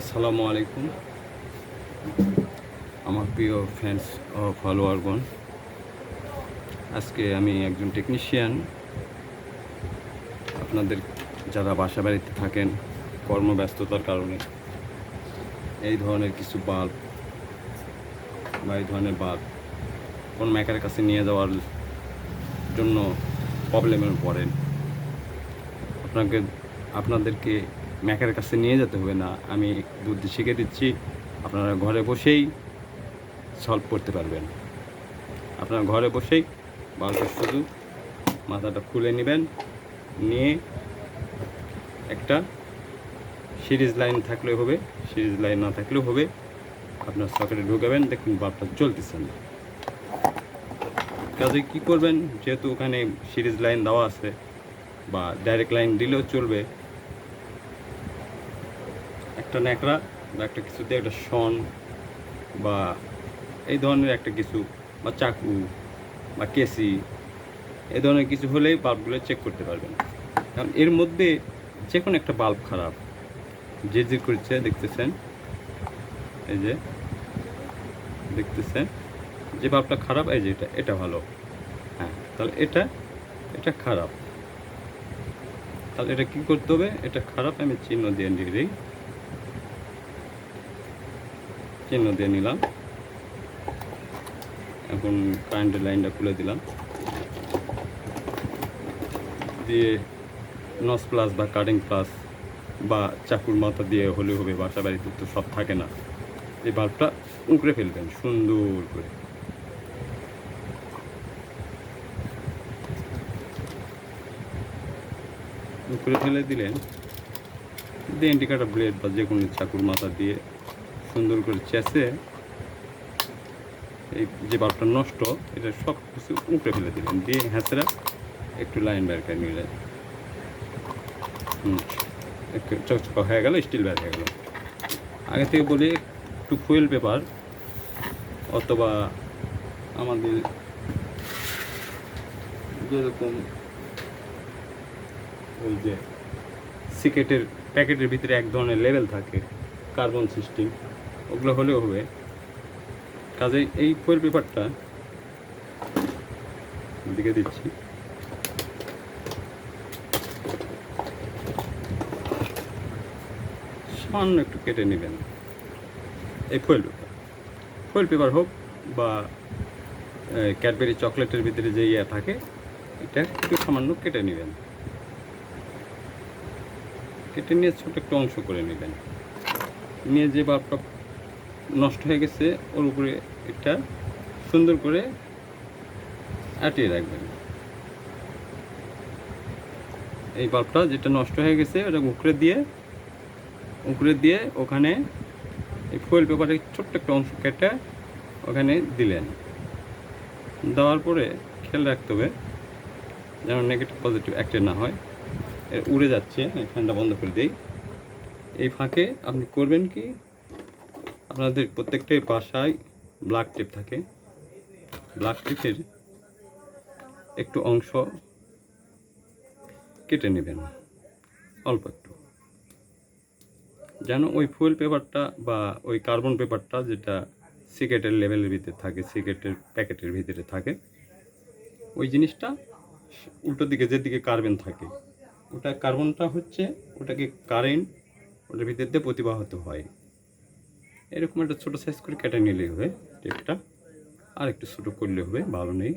আসসালামু আলাইকুম। আমার প্রিয় ফ্যান্স ও ফলোয়ারগণ আজকে আমি একজন টেকনিশিয়ান আপনাদের যারা বাসা বাড়িতে থাকেন, কর্মব্যস্ততার কারণে এই ধরনের কিছু বাল্ব বা এই ধরনের বাল্ব কোন মেকারের কাছে নিয়ে যাওয়ার জন্য প্রবলেমে পড়েন। আপনাকে, আপনাদেরকে ম্যাকের কাছে নিয়ে যেতে হবে না। আমি বুদ্ধি শিখে দিচ্ছি, আপনারা ঘরে বসেই সলভ করতে পারবেন। আপনারা ঘরে বসেই বাল্বটা শুধু মাথাটা খুলে নেবেন, নিয়ে একটা সিরিজ লাইন থাকলে হবে, সিরিজ লাইন না থাকলেও হবে, আপনার সকেটে ঢুকাবেন, দেখুন বাল্বটা জ্বলতেছে না। কাজে কী করবেন? যেহেতু ওখানে সিরিজ লাইন দেওয়া আছে বা ডাইরেক্ট লাইন দিলেও চলবে একটা ন্যাকড়া বা একটা কিছু দিয়ে একটা শন বা এই ধরনের একটা কিছু বা চাকু বা কেসি এই ধরনের কিছু হলেই বাল্বগুলো চেক করতে পারবেন। কারণ এর মধ্যে যে কোনো একটা বাল্ব খারাপ। যে যে করছে, দেখতেছেন? এই যে, দেখতেছেন? যে বাল্বটা খারাপ, এই যে এটা এটা ভালো। হ্যাঁ তাহলে এটা এটা খারাপ। তাহলে এটা কী করতে হবে? এটা খারাপ, আমি চিহ্ন দিয়ে দিয়ে দিই চিহ্ন দিয়ে নিলাম? এখন কারেন্টের লাইনটা খুলে দিলাম। দিয়ে নস প্লাস বা কাটিং প্লাস বা চাকুর মাথা দিয়ে হলে হবে বাসা বাড়িতে তো সব থাকে না। এই বাল্বটা উঁকড়ে ফেলবেন, সুন্দর করে। উঁকড়ে ফেলে দিলেন। দিয়ে ইন্ডিকেটার ব্লেড বা যে কোনো চাকুর মাথা দিয়ে সুন্দর করে চেঁচে এই যে বাল্বটা নষ্ট, এটা সব কিছু উঁকড়ে ফেলে দিলেন। দিয়ে হ্যাঁচড়া একটু লাইন বের করে নিলেন। হুম, একটু চকচকা হয়ে গেল স্টিল বের হয়ে গেল। আগে থেকে বলি, একটু ফুয়েল পেপার অথবা আমাদের যেরকম ওই যে সিকেটের প্যাকেটের ভিতরে এক ধরনের লেভেল থাকে কার্বন সিস্টেম ওগুলো হলেও হবে। কাজেই এই ফুয়েল পেপারটা দিকে দিচ্ছি। সামান্য একটু কেটে নেবেন। এই ফুয়েল পেপার। ফুয়েল পেপার হোক বা ক্যাডবেরি চকলেটের ভিতরে যে ইয়ে থাকে, এটা একটু সামান্য কেটে নেবেন। কেটে নিয়ে ছোট একটু অংশ করে নেবেন। নিয়ে যে বাল্বটা নষ্ট হয়ে গেছে, ওর উপরে একটা সুন্দর করে আটিয়ে রাখবেন। এই বাল্বটা যেটা নষ্ট হয়ে গেছে ওটা উকড়ে দিয়ে উকড়ে দিয়ে ওখানে এই ফুয়েল পেপারের ছোট্ট একটা অংশ কেটে ওখানে দিলেন। দেওয়ার পরে খেয়াল রাখতে হবে যেন নেগেটিভ পজিটিভ একটা না হয়। উড়ে যাচ্ছে ফ্যানটা বন্ধ করে দিই। এই ফাঁকে আপনি করবেন কি? আপনাদের প্রত্যেকটাই বাসায় ব্ল্যাক টেপ থাকে। ব্ল্যাক টেপের একটু অংশ কেটে নেবেন, অল্প একটু। যেন ওই ফুয়েল পেপারটা বা ওই কার্বন পেপারটা যেটা সিগারেটের লেভেলের ভিতরে থাকে, সিগারেটের প্যাকেটের ভিতরে থাকে, ওই জিনিসটা উল্টো দিকে যেদিকে কার্বন থাকে, ওটা কার্বনটা হচ্ছে ওটাকে কারেন্ট ওটার ভিতর প্রতিবাহিত হয়। এরকম একটা ছোটো সাইজ করে কেটে নিলেই হবে টেপটা আর একটু ছোটো করলে হবে, ভালো নেই।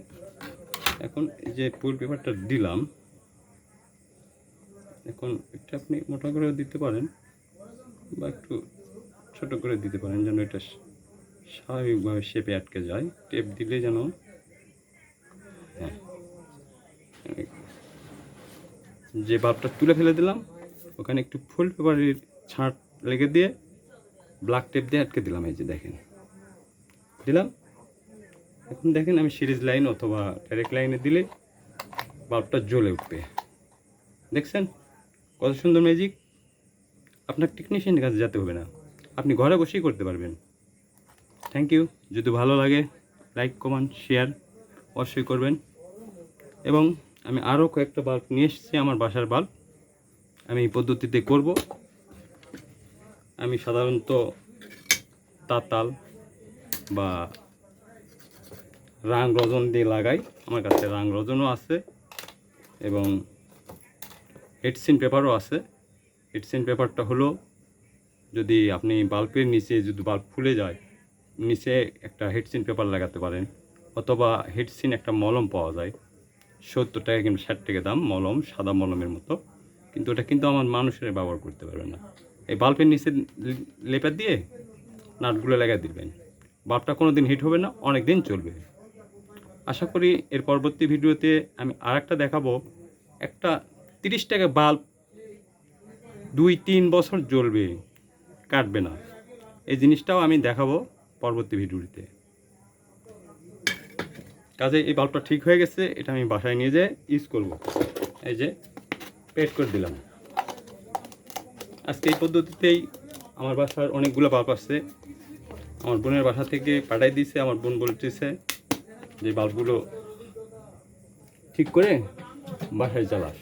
এখন যে ফুল পেপারটা দিলাম, এখন এটা আপনি মোটা করেও দিতে পারেন বা একটু ছোট করে দিতে পারেন যেন এটা স্বাভাবিকভাবে শেপে আটকে যায়। টেপ দিলে যেন হ্যাঁ। যে বাল্বটা তুলে ফেলে দিলাম, ওখানে একটু ফুল পেপারের ছাঁট লেগে দিয়ে ব্ল্যাক টেপ দিয়ে আটকে দিলাম, এই যে দেখেন। দিলাম? এখন দেখেন আমি সিরিজ লাইন অথবা ডাইরেক্ট লাইনে দিলে বাল্বটা জ্বলে উঠবে। দেখছেন? কত সুন্দর ম্যাজিক আপনার টেকনিশিয়ানের কাছে যেতে হবে না। আপনি ঘরে বসেই করতে পারবেন। থ্যাংক ইউ যদি ভালো লাগে লাইক কমেন্ট শেয়ার অবশ্যই করবেন। এবং আমি আরও কয়েকটা বাল্ব নিয়ে এসেছি, আমার বাসার বাল্ব আমি এই পদ্ধতিতে করব। আমি সাধারণত তাতাল বা রাং রজন দিয়ে লাগাই। আমার কাছে রাং রজনও আছে এবং হেডসিন পেপারও আছে। হেডসিন পেপারটা হলো যদি আপনি বাল্বের নিচে যদি বাল্ব ফুলে যায়, নিচে একটা হেডসিন পেপার লাগাতে পারেন অথবা হেডসিন একটা মলম পাওয়া যায়। সত্তর টাকা কিংবা ষাট টাকা দাম মলম, সাদা মলমের মতো। কিন্তু ওটা কিন্তু আমার মানুষের ব্যবহার করতে পারবে না। এই বাল্বের নিচে লেপার দিয়ে নাটগুলো লাগাই দিবেন। বাল্বটা কোনো দিন হিট হবে না, অনেক দিন চলবে। আশা করি এর পরবর্তী ভিডিওতে আমি আর একটা দেখাবো। একটা তিরিশ টাকা বাল্ব দুই তিন বছর জ্বলবে, কাটবে না। এই জিনিসটাও আমি দেখাবো পরবর্তী ভিডিওতে। কাজে এই বাল্বটা ঠিক হয়ে গেছে, এটা আমি বাসায় নিয়ে যেয়ে ইউজ করব। এই যে পেট করে দিলাম। আজকে এই পদ্ধতিতেই আমার বাসার অনেকগুলো বাল্ব আসছে আমার বোনের বাসা থেকে পাঠাই দিয়েছে আমার বোন বলতেছে যে বাল্বগুলো ঠিক করে বাসায় জ্বালাস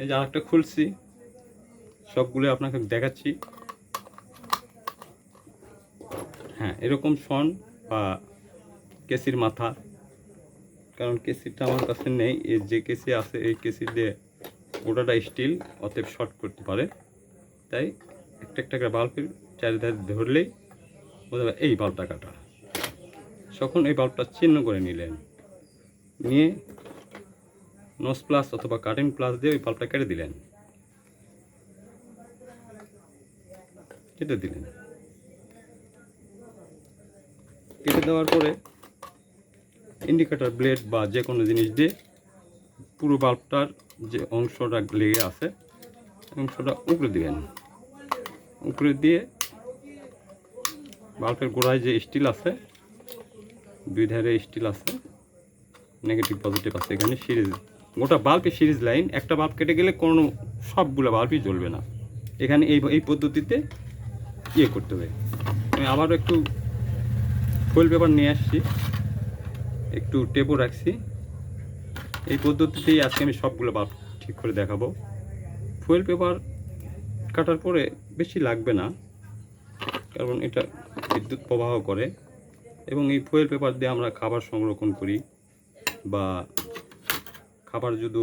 এই আরেকটা খুলছি, সবগুলো আপনাকে দেখাচ্ছি। হ্যাঁ এরকম শন বা কেসির মাথা, কারণ কেসিটা আমার কাছে নেই। এর যে কেসি আছে, এই কেসি দিয়ে গোটাটা স্টিল, অতএব শর্ট করতে পারে। তাই একটা একটা করে বাল্বের চারিধারে ধরলেই বোঝা এই বাল্বটা কাটা। তখন এই বাল্বটা চিহ্ন করে নিলেন। নিয়ে নস প্লাস অথবা কাটিং প্লাস দিয়ে ওই বাল্বটা কেটে দিলেন। কেটে দিলেন। কেটে দেওয়ার পরে ইন্ডিকেটর ব্লেড বা যে কোনো জিনিস দিয়ে পুরো বাল্বটার যে অংশটা লেগে আছে অংশটা উপরে দিবেন। উপরে দিয়ে বাল্বের গোড়ায় যে স্টিল আছে, দুই ধারে স্টিল আছে নেগেটিভ পজিটিভ আছে। এখানে সিরিজ, গোটা বাল্বের সিরিজ লাইন, একটা বাল্ব কেটে গেলে কোনো, সবগুলো বাল্বই জ্বলবে না। এখানে এই এই পদ্ধতিতে ইয়ে করতে হবে। আমি আবারও একটু ফুল পেপার নিয়ে আসছি। একটু টেপও রাখছি। এই পদ্ধতিতেই আজকে আমি সবগুলো বাল্ব ঠিক করে দেখাবো। ফুয়েল পেপার কাটার পরে বেশি লাগবে না, কারণ এটা বিদ্যুৎ প্রবাহ করে। এবং এই ফুয়েল পেপার দিয়ে আমরা খাবার সংরক্ষণ করি বা খাবার যদি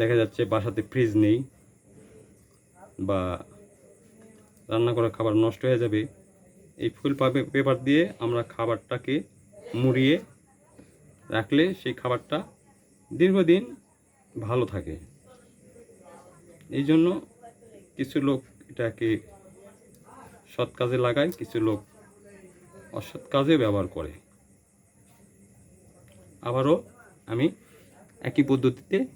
দেখা যাচ্ছে বাসাতে ফ্রিজ নেই বা রান্না করা খাবার নষ্ট হয়ে যাবে, এই ফুল পেপার দিয়ে আমরা খাবারটাকে মুড়িয়ে রাখলে সেই খাবারটা দীর্ঘদিন ভালো থাকে। এই জন্য কিছু লোক এটাকে সৎ কাজে লাগায়, কিছু লোক অসৎ কাজে ব্যবহার করে। আবারও আমি একই পদ্ধতিতে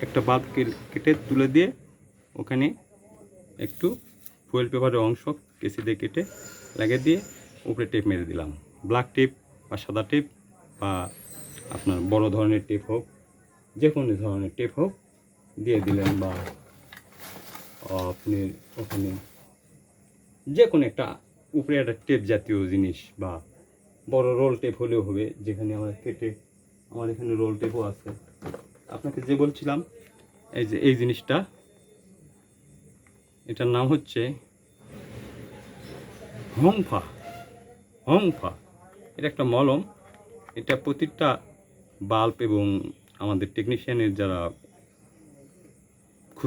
একটা কে- কেটে তুলে দিয়ে ওখানে একটু ফুয়েল পেপারের অংশ কেসি দিয়ে কেটে লাগিয়ে দিয়ে উপরে টেপ মেরে দিলাম। ব্ল্যাক টেপ বা সাদা টেপ বা আপনার বড় ধরনের টেপ হোক যে কোনো ধরনের টেপ হোক দিয়ে দিলেন বা আপনি ওখানে যে কোনো একটা উপরে একটা টেপ জাতীয় জিনিস বা বড় রোল টেপ হলেও হবে, যেখানে আমরা কেটে, আমার এখানে রোল টেপও আছে। আপনাকে যে বলছিলাম, এই যে, এই জিনিসটা, এটার নাম হচ্ছে হংফা। হংফা, এটা একটা মলম। এটা প্রতিটা বাল্ব এবং আমাদের টেকনিশিয়ানের যারা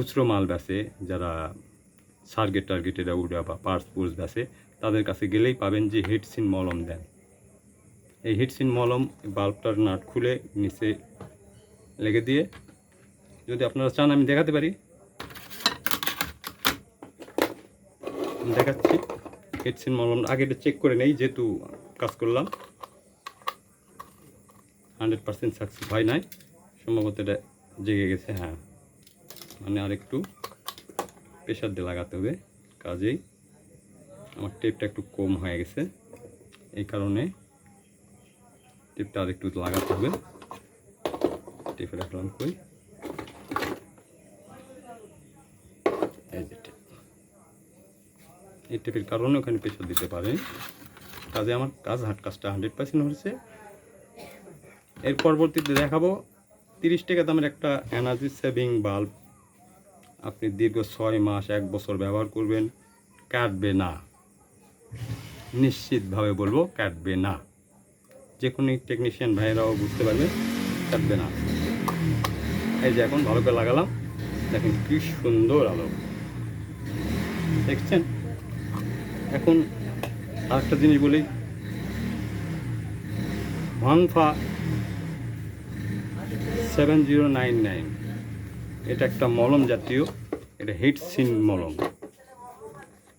খুচরো মাল বেচে, যারা সার্গেট টার্গেটেরা উড়া বা পার্স পুর্স বেছে তাদের কাছে গেলেই পাবেন যে হেডসিন মলম দেন। এই হেডসিন মলম বাল্বটার নাট খুলে নিচে লেগে দিয়ে, যদি আপনারা চান, আমি দেখাতে পারি। দেখাচ্ছি। হেডসিন মলম আগে এটা চেক করে নেই, যেহেতু কাজ করলাম। হান্ড্রেড পার্সেন্ট সাকসেস হয় নাই। সম্ভবত এটা জেগে গেছে হ্যাঁ। মানে আরেকটু প্রেশার দিয়ে লাগাতে হবে, কাজেই আমার টেপটা একটু কম হয়ে গেছে। এই কারণে টেপটা আরেকটু লাগাতে হবে। টেপে রাখলাম কই এই টেপের কারণে ওখানে প্রেশার দিতে পারেন কাজে আমার কাজ হাট কাজটা হান্ড্রেড পার্সেন্ট হয়েছে। এর পরবর্তীতে দেখাবো তিরিশ টাকা দামের একটা এনার্জি সেভিং বাল্ব আপনি দীর্ঘ ছয় মাস, এক বছর ব্যবহার করবেন, কাটবে না। নিশ্চিতভাবে বলব, কাটবে না। যে কোনো টেকনিশিয়ান ভাইয়েরাও বুঝতে পারবে, কাটবে না। এই যে এখন ভালো করে লাগালাম, দেখেন কি সুন্দর আলো। দেখছেন? এখন আরেকটা জিনিস বলি ভাংফা সেভেন জিরো নাইন নাইন এটা একটা মলম জাতীয়, এটা হিট সিন মলম।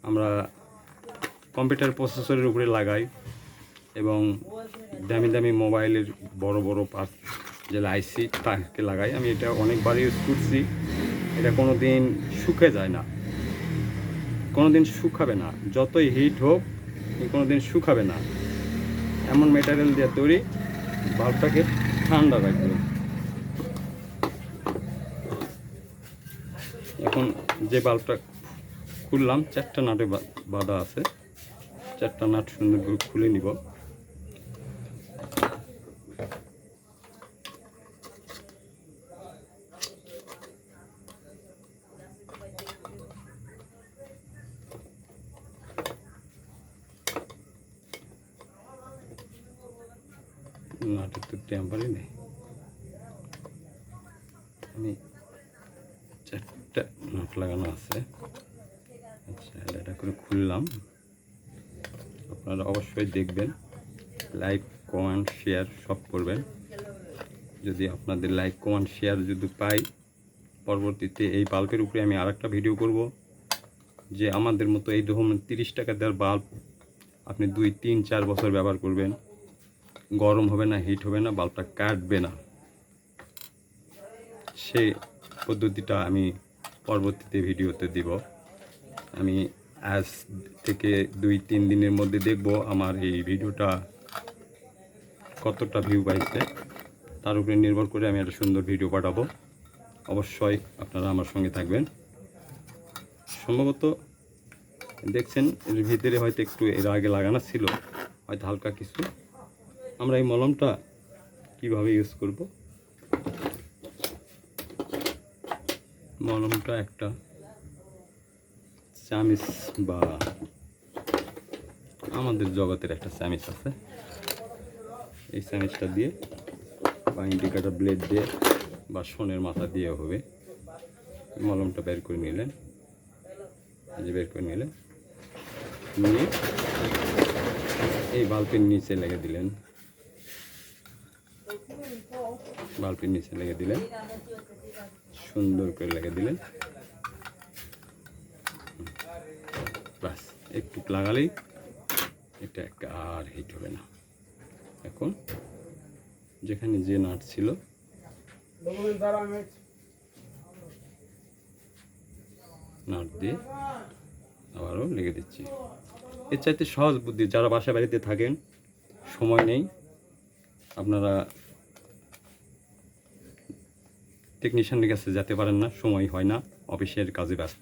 আমরা কম্পিউটার প্রসেসরের উপরে লাগাই এবং দামি দামি মোবাইলের বড় বড় পার্ট যে আইসি তাকে লাগাই। আমি এটা অনেকবার ইউজ করছি। এটা কোনো দিন শুকে যায় না। কোনো দিন শুকাবে না। যতই হিট হোক কোনো দিন শুকাবে না। এমন মেটেরিয়াল দিয়ে তৈরি বাল্বটাকে ঠান্ডা রাখবে। এখন যে বাল্বটা খুললাম, চারটা নাটে বাঁধা আছে। চারটা নাট সুন্দর করে খুলে নিব। নাটের তো টেম্পারই নেই। আমি চারটা নাট লাগানো আছে। আচ্ছা এটা করে খুললাম। আপনারা অবশ্যই দেখবেন, লাইক, কমেন্ট, শেয়ার সব করবেন। যদি আপনাদের লাইক, কমেন্ট, শেয়ার যদি পাই, পরবর্তীতে এই বাল্বের উপরে আমি আরেকটা ভিডিও করব, যে আমাদের মতো এই ধরুন তিরিশ টাকা দেওয়ার বাল্ব আপনি দুই, তিন, চার বছর ব্যবহার করবেন। গরম হবে না হিট হবে না, বাল্বটা কাটবে না। সেই পদ্ধতিটা আমি পরবর্তীতে ভিডিওতে দিব। আমি আজ থেকে দুই, তিন দিনের মধ্যে দেখব আমার এই ভিডিওটা কতটা ভিউ পাইছে। তার উপরে নির্ভর করে আমি একটা সুন্দর ভিডিও পাঠাবো। অবশ্যই আপনারা আমার সঙ্গে থাকবেন। সম্ভবত দেখছেন, এর ভিতরে হয়তো একটু এর আগে লাগানো ছিল, হয়তো হালকা কিছু। আমরা এই মলমটা কীভাবে ইউজ করব? মলমটা একটা চামিচ বা আমাদের জগতের একটা চামিচ আছে। এই চামিচটা দিয়ে বা ইন্ডিকেটার ব্লেড দিয়ে বা সোনের মাথা দিয়ে হবে। মলমটা বের করে নিলেন। যে বের করে নিলেন। নিয়ে এই বাল্বের নিচে লেগে দিলেন। বাল্বের নিচে লেগে দিলেন। সুন্দর করে লেগে দিলেন। বাস একটু লাগালেই এটা একটা আর হিট হবে না। এখন যেখানে যে নাট ছিল। নাট দিয়ে আবারও লেগে দিচ্ছি। এর চাইতে সহজ বুদ্ধি, যারা বাসা বাড়িতে থাকেন, সময় নেই, আপনারা টেকনিশিয়ানের কাছে যেতে পারেন না, সময় হয় না, অফিসের কাজে ব্যস্ত।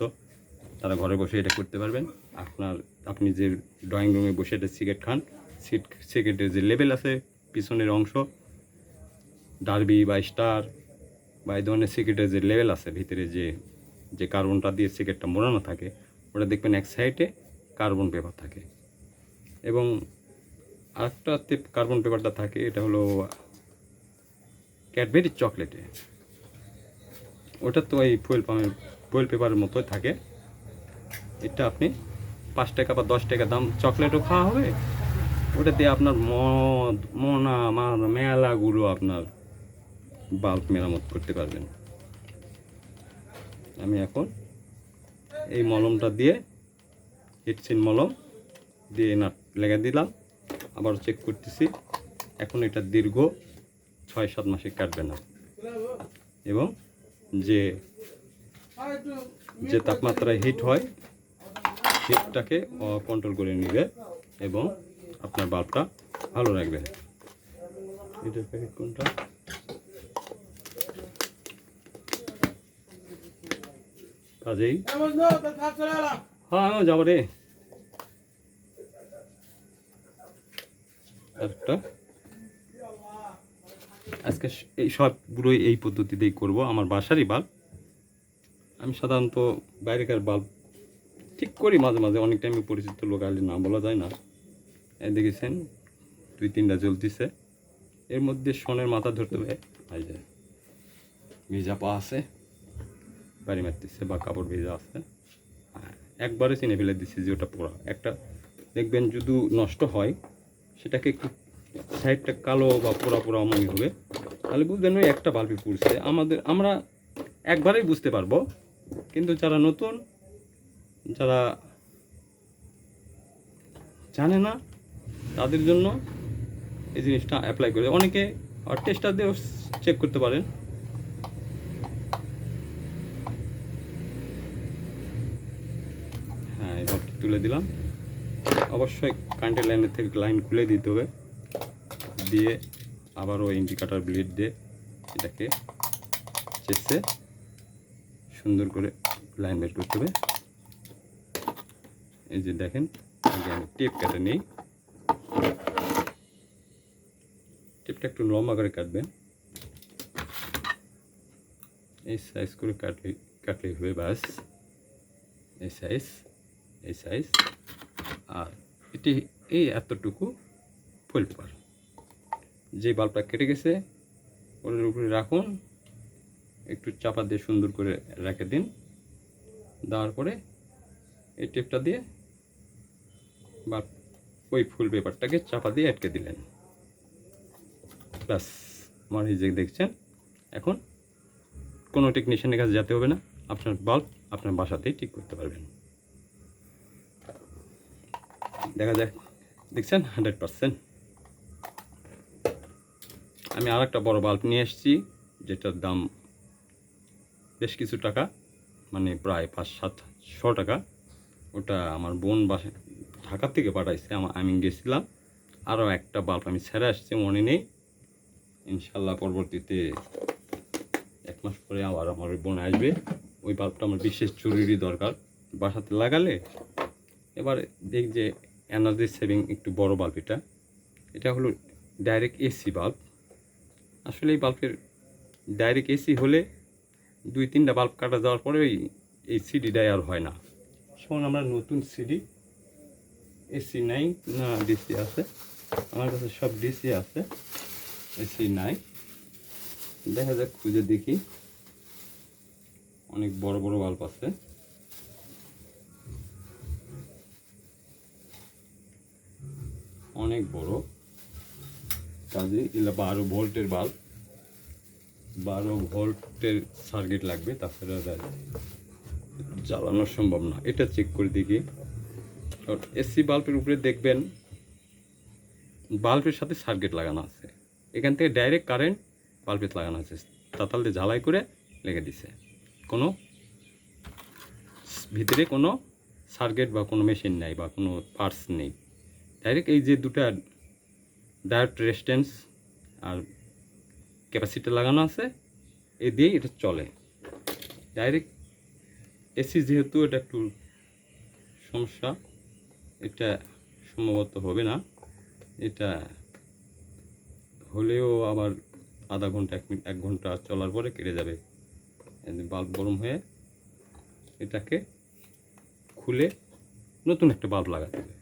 তারা ঘরে বসে এটা করতে পারবেন। আপনার, আপনি যে ড্রয়িং রুমে বসে এটা সিগারেট খান সিট সিগারেটের যে লেভেল আছে, পিছনের অংশ ডারবি বা স্টার বা এই ধরনের সিগারেটের যে লেভেল আছে, ভিতরে যে যে কার্বনটা দিয়ে সিগারেটটা মোড়ানো থাকে, ওটা দেখবেন এক সাইডে কার্বন পেপার থাকে। এবং আরেকটাতে কার্বন পেপারটা থাকে, এটা হলো ক্যাডবেরির চকলেটে ওটা তো এই ফুয়েল পাম্পের ফুয়েল পেপারের মতোই থাকে। এটা আপনি পাঁচ টাকা বা দশ টাকা দাম চকলেটও খাওয়া হবে। ওটা দিয়ে আপনার মদ, মোনা মার মেলাগুলো আপনার বাল্ব মেরামত করতে পারবেন। আমি এখন এই মলমটা দিয়ে হিটসিন মলম দিয়ে নাট লেগে দিলাম। আবার চেক করতেছি। এখন এটা দীর্ঘ ছয় সাত মাসে কাটবে না। এবং যে যে তাপমাত্রায় হিট হয় হিটটাকে কন্ট্রোল করে নেবে এবং আপনার বাল্বটা ভালো রাখবে। প্যাকেট কোনটা? কাজেই? হ্যাঁ আমিও যাব রে। আরেকটা। আজকে এই সবগুলোই এই পদ্ধতিতেই করব। আমার বাসারই বাল্ব। আমি সাধারণত বাইরেকার বাল্ব ঠিক করি মাঝে মাঝে। অনেক টাইমে পরিচিত লোক আসলে না বলা যায় না। দেখেছেন দুই তিনটা জ্বলতিছে। এর মধ্যে সোনের মাথা ধরতে হবে। এই যায় ভিজা পা আছে। বাড়ি মারতেছে বা কাপড় ভেজা আছে। একবারে চিনে ফেলে দিচ্ছি যে ওটা পোড়া। একটা দেখবেন যদি নষ্ট হয়, সেটাকে একটু সাইডটা কালো বা পোড়া পোড়া মনে হবে। তাহলে বুঝবেন ওই একটা বাল্বই পুড়ছে। আমাদের, আমরা একবারেই বুঝতে পারব। কিন্তু যারা নতুন, যারা জানে না, তাদের জন্য এই জিনিসটা অ্যাপ্লাই করে। অনেকে টেস্টার দিয়েও চেক করতে পারেন। হ্যাঁ এবার তুলে দিলাম। অবশ্যই কারেন্টের লাইনের থেকে লাইন খুলে দিতে হবে। দিয়ে আবারও ইন্ডিকেটার ব্লেড দিয়ে এটাকে চেষে সুন্দর করে লাইন বের করতে হবে। এই যে দেখেন আমি টেপ কেটে নিই। টেপটা একটু লম্বা করে কাটবেন। এই সাইজ করে কাটলে কাটলেই হবে বাস এই সাইজ এই সাইজ আর এটি এই এতটুকু ফুল পেপার যে বাল্বটা কেটে গেছে, ওটার উপরে রাখুন। একটু চাপা দিয়ে সুন্দর করে রেখে দিন। দেওয়ার পরে এই টেপটা দিয়ে বা ওই ফুল পেপারটাকে চাপা দিয়ে আটকে দিলেন। ব্যাস, আমার যে দেখছেন, এখন কোনো টেকনিশিয়ানের কাছে যেতে হবে না। আপনার বাল্ব আপনার বাসাতেই ঠিক করতে পারবেন। দেখা যাক, দেখছেন হান্ড্রেড পারসেন্ট আমি আর একটা বড় বাল্ব নিয়ে এসেছি, যেটার দাম বেশ কিছু টাকা মানে প্রায় পাঁচ সাতশো টাকা। ওটা আমার বোন বাসা, ঢাকা থেকে পাঠাইছে আমার আমি গেছিলাম। আরও একটা বাল্ব আমি ছেড়ে আসছি, মনে নেই। ইনশাল্লাহ পরবর্তীতে এক মাস পরে আবার আমার বোন আসবে। ওই বাল্বটা আমার বিশেষ জরুরি দরকার। বাসাতে লাগালে এবার দেখ যে এনার্জি সেভিং একটু বড় বাল্ব এটা। এটা হলো ডাইরেক্ট এসি বাল্ব আসলে এই বাল্বের ডাইরেক্ট এসি হলে দুই, তিনটা বাল্ব কাটা যাওয়ার পরে ওই, এই সিডিটাই আর হয় না। যেমন আমরা নতুন সিডি এসি নাই, না ডিসি আছে। আমার কাছে সব ডিসি আছে এসি নাই। দেখা যাক, খুঁজে দেখি। অনেক বড় বড় বাল্ব আছে। অনেক বড়। কাজে এগুলো বারো ভোল্টের বাল্ব। বারো ভোল্টের সার্কিট লাগবে তাছাড়া জ্বালানো সম্ভব না। এটা চেক করে দেখি। এসি বাল্বের উপরে দেখবেন, বাল্বের সাথে সার্কিট লাগানো আছে। এখান থেকে ডাইরেক্ট কারেন্ট বাল্বে লাগানো আছে। তাতাল দিয়ে ঝালাই করে লেগে দিছে। কোনো ভিতরে কোনো সার্কিট বা কোনো মেশিন নেই বা কোনো পার্টস নেই। ডাইরেক্ট এই যে দুটা ডায়োড রেজিস্ট্যান্স আর ক্যাপাসিটি লাগানো আছে, এ দিয়েই এটা চলে। ডাইরেক্ট এসি যেহেতু এটা একটু সমস্যা, এটা সম্ভবত হবে না। এটা হলেও আবার আধা ঘণ্টা, এক মিনিট এক ঘণ্টা চলার পরে কেটে যাবে। বাল্ব গরম হয়ে এটাকে খুলে নতুন একটা বাল্ব লাগাতে হবে।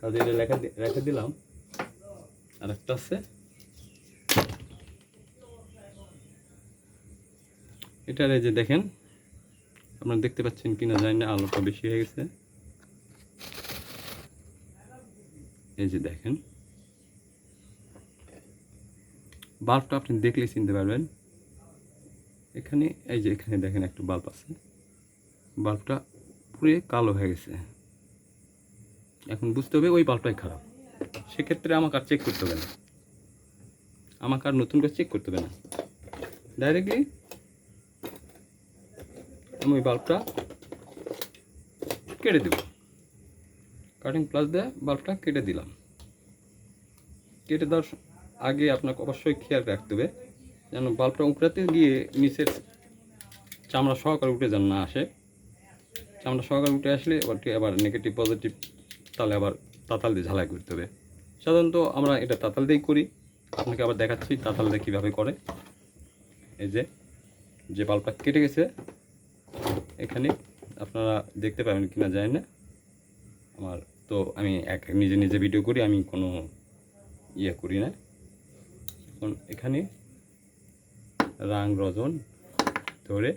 কাজে এটা লেখা রেখে দিলাম। আর একটা আছে। এটার এই যে দেখেন, আপনারা দেখতে পাচ্ছেন কিনা জানি না, আলোটা বেশি হয়ে গেছে। এই যে দেখেন, বাল্বটা আপনি দেখলেই চিনতে পারবেন। এখানে, এই যে এখানে দেখেন একটা বাল্ব আছে। বাল্বটা পুরো কালো হয়ে গেছে। এখন বুঝতে হবে ওই বাল্বটাই খারাপ। সেক্ষেত্রে আমাকে আর চেক করতে হবে না। আমাকে আর নতুন করে চেক করতে হবে না। ডাইরেক্টলি আমি ওই বাল্বটা কেটে দেব। কাটিং প্লাস দিয়ে বাল্বটা কেটে দিলাম। কেটে দেওয়ার আগে আপনাকে অবশ্যই খেয়াল রাখতে হবে, যেন বাল্বটা উপরাতে গিয়ে নিচের চামড়া সহকারে উঠে যেন না আসে। চামড়া সহকারে উঠে আসলে এবার আবার নেগেটিভ পজিটিভ তাহলে আবার তাতাল দিয়ে ঝালাই করতে হবে। সাধারণত আমরা এটা তাতাল দিয়েই করি। আপনাকে আবার দেখাচ্ছি তাতাল দিয়ে কীভাবে করে। এই যে যে বাল্বটা কেটে গেছে, এখানে আপনারা দেখতে পাবেন কিনা জানি না। আমার তো আমি এক নিজে নিজে ভিডিও করি, আমি কোনো ইয়ে করি না। এখন এখানে রাং রজন ধরে